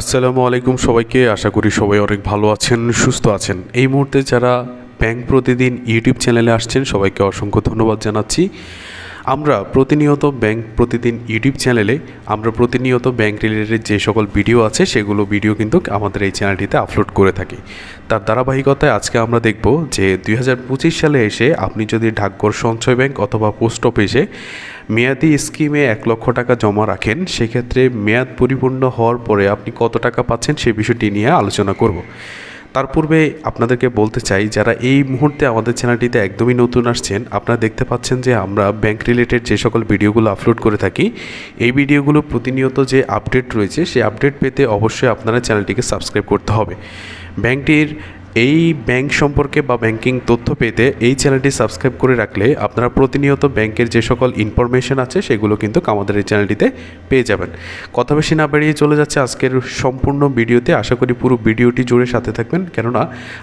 আসসালামু আলাইকুম সবাইকে। আশা করি সবাই অনেক ভালো আছেন, সুস্থ আছেন। এই মুহূর্তে যারা ব্যাংক প্রতিদিন ইউটিউব চ্যানেলে আসছেন, সবাইকে অসংখ্য ধন্যবাদ জানাচ্ছি। আমরা প্রতিনিয়ত ব্যাংক প্রতিদিন ইউটিউব চ্যানেলে আমরা প্রতিনিয়ত ব্যাংক রিলেটেড যে সকল ভিডিও আছে সেগুলো ভিডিও কিন্তু আমাদের এই চ্যানেলটিতে আপলোড করে থাকি। তার ধারাবাহিকতায় আজকে আমরা দেখব যে দুই হাজার পঁচিশ সালে এসে আপনি যদি ডাকঘর সঞ্চয় ব্যাংক অথবা পোস্ট অফিসে মেয়াদি স্কিমে এক লক্ষ টাকা জমা রাখেন, সেক্ষেত্রে মেয়াদ পরিপূর্ণ হওয়ার পরে আপনি কত টাকা পাচ্ছেন সে বিষয়টি নিয়ে আলোচনা করব। তার পূর্বে আপনাদেরকে বলতে চাই, যারা এই মুহূর্তে আমাদের চ্যানেলটিতে একদমই নতুন আসছেন, আপনারা দেখতে পাচ্ছেন যে আমরা ব্যাংক রিলেটেড যে সকল ভিডিওগুলো আপলোড করে থাকি, এই ভিডিওগুলো প্রতিনিয়ত যে আপডেট রয়েছে, সেই আপডেট পেতে অবশ্যই আপনারা চ্যানেলটিকে সাবস্ক্রাইব করতে হবে। ব্যাংকটির এই ব্যাংক সম্পর্কে বা ব্যাংকিং তথ্য পেতে এই চ্যানেলটি সাবস্ক্রাইব করে রাখলে আপনারা প্রতিনিয়ত ব্যাংকের যে সকল ইনফরমেশন আছে, সেগুলো কিন্তু আমাদের এই চ্যানেলটিতে পেয়ে যাবেন। কথা বেশি না বাড়িয়ে চলে যাচ্ছে আজকের সম্পূর্ণ ভিডিওতে। আশা করি পুরো ভিডিওটি জুড়ে সাথে থাকবেন। কেননা,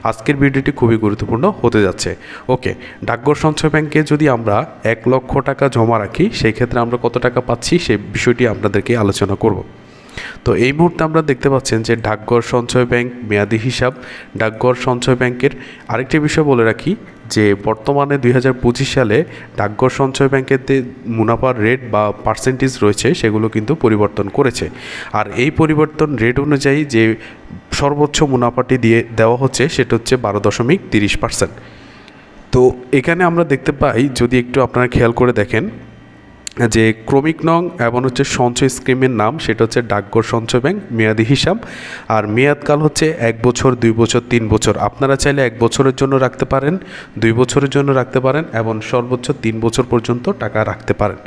আজকের ভিডিওটি খুবই গুরুত্বপূর্ণ হতে যাচ্ছে। ওকে, ডাকঘর সঞ্চয় ব্যাংকে যদি আমরা এক লক্ষ টাকা জমা রাখি সেই ক্ষেত্রে আমরা কত টাকা পাচ্ছি সেই বিষয়টি আপনাদেরকে আলোচনা করব। তো এই মুহূর্তে আমরা দেখতে পাচ্ছেন যে ডাকঘর সঞ্চয় ব্যাংক মেয়াদি হিসাব, ডাকঘর সঞ্চয় ব্যাংকের আরেকটি বিষয় বলে রাখি যে বর্তমানে দুই হাজার পঁচিশ সালে ডাকঘর সঞ্চয় ব্যাংকের যে মুনাফার রেট বা পার্সেন্টেজ রয়েছে, সেগুলো কিন্তু পরিবর্তন করেছে। আর এই পরিবর্তন রেট অনুযায়ী যে সর্বোচ্চ মুনাফাটি দিয়ে দেওয়া হচ্ছে, সেটা হচ্ছে বারো দশমিক তিরিশ পার্সেন্ট তো এখানে আমরা দেখতে পাই, যদি একটু আপনারা খেয়াল করে দেখেন যে ক্রমিক নং এবং হচ্ছে সঞ্চয় স্কিমের নাম, সেটা হচ্ছে ডাকঘর সঞ্চয় ব্যাংক, মেয়াদি হিসাব। আর মেয়াদকাল হচ্ছে এক বছর, দুই বছর, তিন বছর। আপনারা চাইলে এক বছরের জন্য রাখতে পারেন, দুই বছরের জন্য রাখতে পারেন এবং সর্বোচ্চ তিন বছর পর্যন্ত টাকা রাখতে পারেন।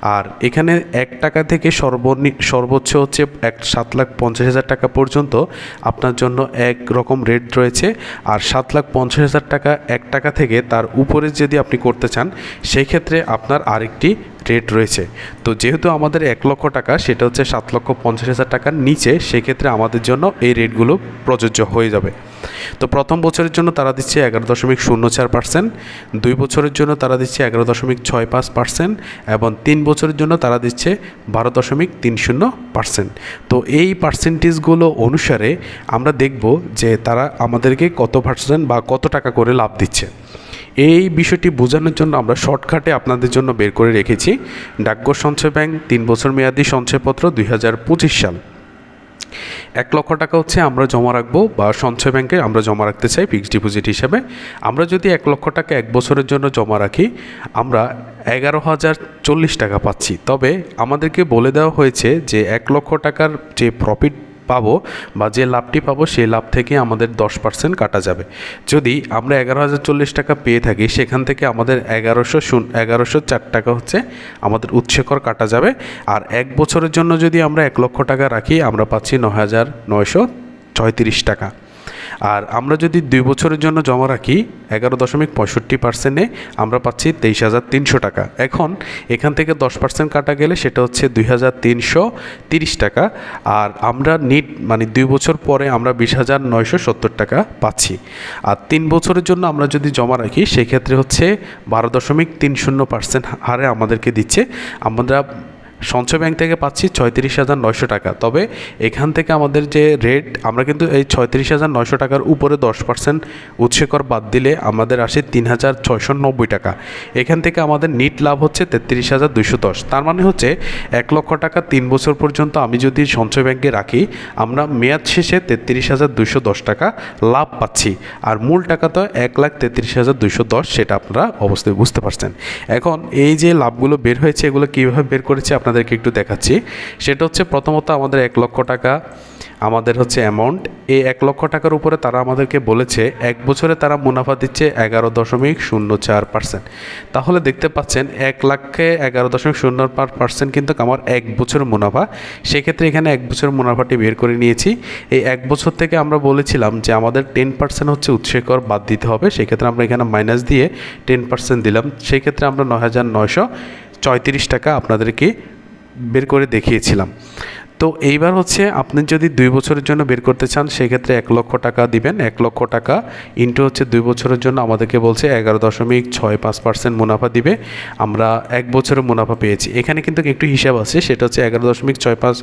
আর এখানে এক টাকা থেকে সর্বনি, সর্বোচ্চ হচ্ছে এক সাত লাখ পঞ্চাশ হাজার টাকা পর্যন্ত আপনার জন্য এক রকম রেট রয়েছে। আর সাত লাখ পঞ্চাশ হাজার টাকা এক টাকা থেকে তার উপরে যদি আপনি করতে চান সেই ক্ষেত্রে আপনার আরেকটি রেট রয়েছে। তো যেহেতু আমাদের এক লক্ষ টাকা, সেটা হচ্ছে সাত লক্ষ পঞ্চাশ হাজার টাকার নিচে, সেক্ষেত্রে আমাদের জন্য এই রেটগুলো প্রযোজ্য হয়ে যাবে। তো প্রথম বছরের জন্য তারা দিচ্ছে এগারো দশমিক শূন্য চার পার্সেন্ট দুই বছরের জন্য তারা দিচ্ছে এগারো দশমিক ছয় পাঁচ পার্সেন্ট এবং তিন বছরের জন্য তারা দিচ্ছে বারো দশমিক তিন শূন্য পার্সেন্ট তো এই পার্সেন্টেজগুলো অনুসারে আমরা দেখব যে তারা আমাদেরকে কত পার্সেন্ট বা কত টাকা করে লাভ দিচ্ছে। এই বিষয়টি বোঝানোর জন্য আমরা শর্টকাটে আপনাদের জন্য বের করে রেখেছি। ডাকঘর সঞ্চয় ব্যাংক, তিন বছর মেয়াদি সঞ্চয়পত্র দুই হাজার পঁচিশ সাল। এক লক্ষ টাকা হচ্ছে আমরা জমা রাখব বা সঞ্চয় ব্যাংকে আমরা জমা রাখতে চাই ফিক্সড ডিপোজিট হিসাবে। আমরা যদি এক লক্ষ টাকা এক বছরের জন্য জমা রাখি, আমরা এগারো হাজার চল্লিশ টাকা পাচ্ছি। তবে আমাদেরকে বলে দেওয়া হয়েছে যে এক লক্ষ টাকার যে প্রফিট পাবো বা যে লাভটি পাবো সেই লাভ থেকে আমাদের দশ পার্সেন্ট কাটা যাবে। যদি আমরা এগারো হাজার চল্লিশ টাকা পেয়ে থাকি, সেখান থেকে আমাদের এগারোশো শূন্য, এগারোশো চার টাকা হচ্ছে আমাদের উৎসেকর কাটা যাবে। আর এক বছরের জন্য যদি আমরা এক লক্ষ টাকা রাখি, আমরা পাচ্ছি ন হাজার নয়শো ছয়ত্রিশ টাকা। আর আমরা যদি দুই বছরের জন্য জমা রাখি, এগারো দশমিক পঁয়ষট্টি পার্সেন্টে আমরা পাচ্ছি তেইশ হাজার তিনশো টাকা। এখন এখান থেকে দশ পার্সেন্ট কাটা গেলে সেটা হচ্ছে দুই হাজার তিনশো তিরিশ টাকা। আর আমরা নিট মানে দুই বছর পরে আমরা বিশ হাজার নয়শো সত্তর টাকা পাচ্ছি। আর তিন বছরের জন্য আমরা যদি জমা রাখি, সেক্ষেত্রে হচ্ছে বারো দশমিক তিন শূন্য পার্সেন্ট হারে আমাদেরকে দিচ্ছে। আমরা সঞ্চয় ব্যাংক থেকে পাচ্ছি ছয়ত্রিশ হাজার নয়শো টাকা। তবে এখান থেকে আমাদের যে রেট আমরা কিন্তু এই ছয়ত্রিশ হাজার নয়শো টাকার উপরে দশ পার্সেন্ট উৎসকর বাদ দিলে আমাদের আসে তিন হাজার ছয়শো নব্বই টাকা। এখান থেকে আমাদের নিট লাভ হচ্ছে তেত্রিশ হাজার দুশো দশ। তার মানে হচ্ছে এক লক্ষ টাকা তিন বছর পর্যন্ত আমি যদি সঞ্চয় ব্যাংকে রাখি, আমরা মেয়াদ শেষে তেত্রিশ হাজার দুশো দশ টাকা লাভ পাচ্ছি। আর মূল টাকা তো এক লাখ তেত্রিশ হাজার দুশো দশ, সেটা আপনারা অবশ্যই বুঝতে পারছেন। এখন এই যে লাভগুলো বের হয়েছে, এগুলো কীভাবে বের করেছে আপনাদেরকে একটু দেখাচ্ছি। সেটা হচ্ছে প্রথমত আমাদের এক লক্ষ টাকা, আমাদের হচ্ছে অ্যামাউন্ট এই এক লক্ষ টাকার উপরে তারা আমাদেরকে বলেছে, এক বছরে তারা মুনাফা দিচ্ছে এগারো দশমিক শূন্য চার পার্সেন্ট তাহলে দেখতে পাচ্ছেন, এক লাখে এগারো দশমিক শূন্য পার পার্সেন্ট কিন্তু আমার এক বছর মুনাফা। সেক্ষেত্রে এখানে এক বছর মুনাফাটি বের করে নিয়েছি। এই এক বছর থেকে আমরা বলেছিলাম যে আমাদের টেন পার্সেন্ট হচ্ছে উৎসকর বাদ দিতে হবে। সেক্ষেত্রে আমরা এখানে মাইনাস দিয়ে টেন পার্সেন্ট দিলাম। সেই ক্ষেত্রে আমরা নয় হাজার নয়শো চৌত্রিশ টাকা আপনাদেরকে বের করে দেখিয়েছিলাম। তো এইবার হচ্ছে আপনি যদি দুই বছরের জন্য বের করতে চান, সেক্ষেত্রে এক লক্ষ টাকা দিবেন। এক লক্ষ টাকা ইন্টু হচ্ছে দুই বছরের জন্য আমাদেরকে বলছে এগারো দশমিক ছয় পাঁচ পার্সেন্ট মুনাফা দিবে। আমরা এক বছরের মুনাফা পেয়েছি। এখানে কিন্তু একটু হিসাব আছে, সেটা হচ্ছে এগারো দশমিক ছয় পাঁচ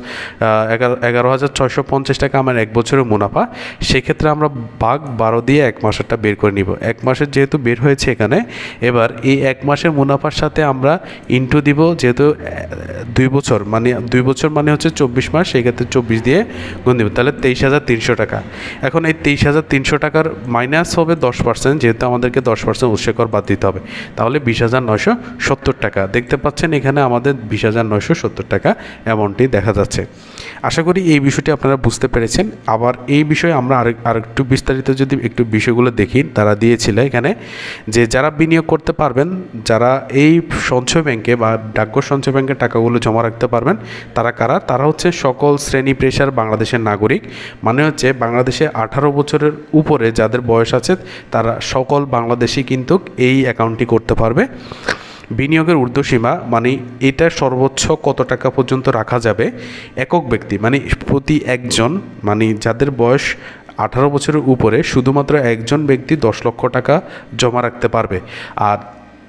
এগারো এগারো হাজার ছয়শো পঞ্চাশ টাকা আমার এক বছরের মুনাফা। সেক্ষেত্রে আমরা বাঘ বারো দিয়ে এক মাসেরটা বের করে নিব। এক মাসের যেহেতু বের হয়েছে এখানে, এবার এই এক মাসের মুনাফার সাথে আমরা ইন্টু দিব যেহেতু দুই বছর মানে দুই বছর মানে হচ্ছে চব্বিশ মাস, সেই ক্ষেত্রে চব্বিশ দিয়ে গুণ দিব। তাহলে তেইশ হাজার তিনশো টাকা। এখন এই তেইশ হাজার তিনশো টাকার মাইনাস হবে দশ পার্সেন্ট যেহেতু আমাদেরকে দশ পার্সেন্ট উৎসেকর বাদ দিতে হবে। তাহলে বিশ হাজার নয়শো সত্তর টাকা। দেখতে পাচ্ছেন এখানে আমাদের বিশ হাজার নয়শো সত্তর টাকা অ্যামাউন্টটি দেখা যাচ্ছে। আশা করি এই বিষয়টি আপনারা বুঝতে পেরেছেন। আবার এই বিষয়ে আমরা আরেক, আরেকটু বিস্তারিত যদি একটু বিষয়গুলো দেখি, তারা দিয়েছিল এখানে যে যারা বিনিয়োগ করতে পারবেন, যারা এই সঞ্চয় ব্যাংকে বা ডাকঘর সঞ্চয় ব্যাংকে টাকাগুলো জমা রাখতে পারবেন, তারা কারা? তারা হচ্ছে সকল শ্রেণি পেশার বাংলাদেশের নাগরিক। মানে হচ্ছে বাংলাদেশে আঠারো বছরের উপরে যাদের বয়স আছে, তারা সকল বাংলাদেশি কিন্তু এই অ্যাকাউন্টটি করতে পারবে। বিনিয়োগের ঊর্ধ্বসীমা মানে এটা সর্বোচ্চ কত টাকা পর্যন্ত রাখা যাবে, একক ব্যক্তি মানে প্রতি একজন মানে যাদের বয়স আঠারো বছরের উপরে, শুধুমাত্র একজন ব্যক্তি দশ লক্ষ টাকা জমা রাখতে পারবে। আর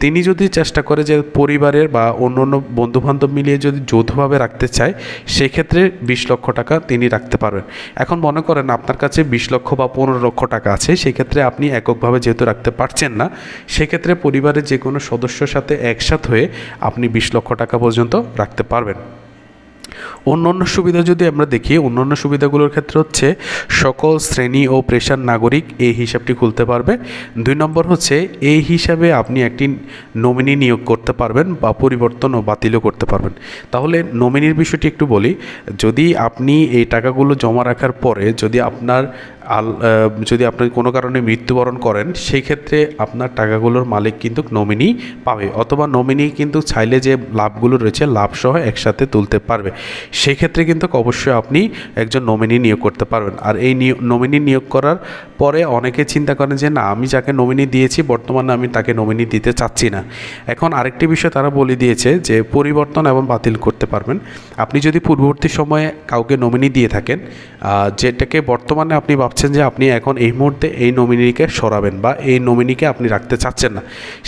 তিনি যদি চেষ্টা করে যে পরিবারের বা অন্য অন্য বন্ধুবান্ধব মিলিয়ে যদি যৌথভাবে রাখতে চায়, সেক্ষেত্রে বিশ লক্ষ টাকা তিনি রাখতে পারবেন। এখন মনে করেন আপনার কাছে বিশ লক্ষ বা পনেরো লক্ষ টাকা আছে, সেক্ষেত্রে আপনি এককভাবে যেহেতু রাখতে পারছেন না, সেক্ষেত্রে পরিবারের যে কোনো সদস্যর সাথে একসাথ হয়ে আপনি বিশ লক্ষ টাকা পর্যন্ত রাখতে পারবেন। অন্য অন্য সুবিধা যদি আমরা দেখি অন্য অন্য সুবিধাগুলোর ক্ষেত্রে হচ্ছে সকল শ্রেণি ও পেশার নাগরিক এই হিসাবটি খুলতে পারবে। দুই নম্বর হচ্ছে, এই হিসাবে আপনি একটি নমিনি নিয়োগ করতে পারবেন বা পরিবর্তন ও বাতিলও করতে পারবেন। তাহলে নমিনির বিষয়টি একটু বলি, যদি আপনি এই টাকাগুলো জমা রাখার পরে যদি আপনার আল যদি আপনি কোনো কারণে মৃত্যুবরণ করেন, সেই ক্ষেত্রে আপনার টাকাগুলোর মালিক কিন্তু নমিনি পাবে। অথবা নমিনি কিন্তু চাইলে যে লাভগুলো রয়েছে লাভ সহ একসাথে তুলতে পারবে। সেই ক্ষেত্রে কিন্তু অবশ্যই আপনি একজন নমিনি নিয়োগ করতে পারবেন। আর এই নমিনি নিয়োগ করার পরে অনেকে চিন্তা করেন যে, না, আমি যাকে নমিনি দিয়েছি, বর্তমানে আমি তাকে নমিনি দিতে চাচ্ছি না। এখন আরেকটি বিষয় তারা বলে দিয়েছে যে, পরিবর্তন এবং বাতিল করতে পারবেন। আপনি যদি পূর্ববর্তী সময়ে কাউকে নমিনি দিয়ে থাকেন যেটাকে বর্তমানে আপনি ভাবছেন যে আপনি এখন এই মুহূর্তে এই নমিনিকে সরাবেন বা এই নমিনিকে আপনি রাখতে চাচ্ছেন না,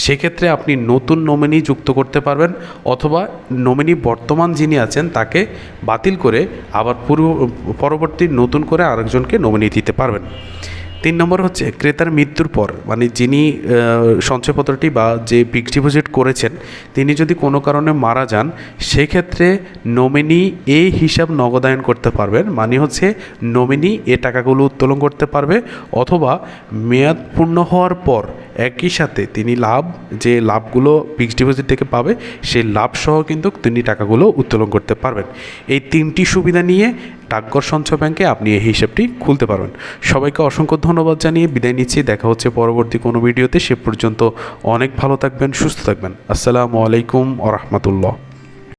সেক্ষেত্রে আপনি নতুন নমিনি যুক্ত করতে পারবেন অথবা নমিনি বর্তমান যিনি আছেন তাকে বাতিল করে আবার পূর্ব, পরবর্তী নতুন করে আরেকজনকে নমিনি দিতে পারবেন। তিন নম্বর হচ্ছে ক্রেতার মৃত্যুর পর মানে যিনি সঞ্চয়পত্রটি বা যে ফিক্সড ডিপোজিট করেছেন, তিনি যদি কোনো কারণে মারা যান, সেক্ষেত্রে নমিনি এই হিসাব নগদায়ন করতে পারবেন। মানে হচ্ছে নমিনি এ টাকাগুলো উত্তোলন করতে পারবে অথবা মেয়াদ পূর্ণ হওয়ার পর একই সাথে তিনি লাভ, যে লাভগুলো ফিক্সড ডিপোজিট থেকে পাবে, সেই লাভসহ কিন্তু তিনি টাকাগুলো উত্তোলন করতে পারবেন। এই তিনটি সুবিধা নিয়ে ডাকঘর সঞ্চয় ব্যাংকে আপনি এই হিসাবটি খুলতে পারবেন। সবাইকে অসংখ্য ধন্যবাদ জানিয়ে বিদায় নিচ্ছি। দেখা হচ্ছে পরবর্তী কোনো ভিডিওতে। সে পর্যন্ত অনেক ভালো থাকবেন, সুস্থ থাকবেন। আসসালামু আলাইকুম আ রহমতুল্লাহ।